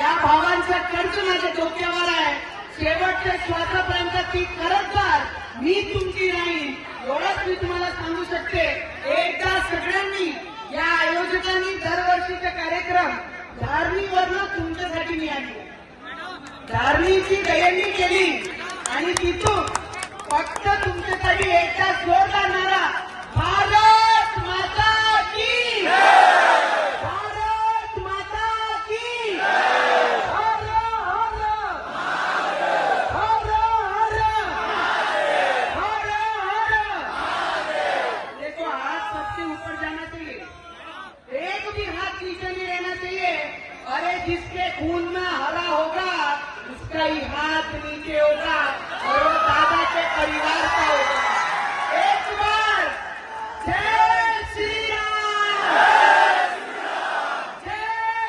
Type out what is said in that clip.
या भावांचं कर्ज माझ्या डोक्यावर आहे. शेवटच्या श्वासापर्यंत ती करत मी तुमची नाही एवढंच मी तुम्हाला सांगू शकते. एकदा सगळ्यांनी या आयोजकांनी दरवर्षीचे कार्यक्रम धारणीवरनं तुमच्यासाठी मिळाली धारणीची दयनी केली. ऊपर जाना चाहिए। एक भी हाथ नीचे नहीं रहना चाहिए। अरे जिसके खून में हरा होगा, उसका ही हाथ नीचे होगा और वो दादा के परिवार का होगा। एक बार। जय श्री राम जय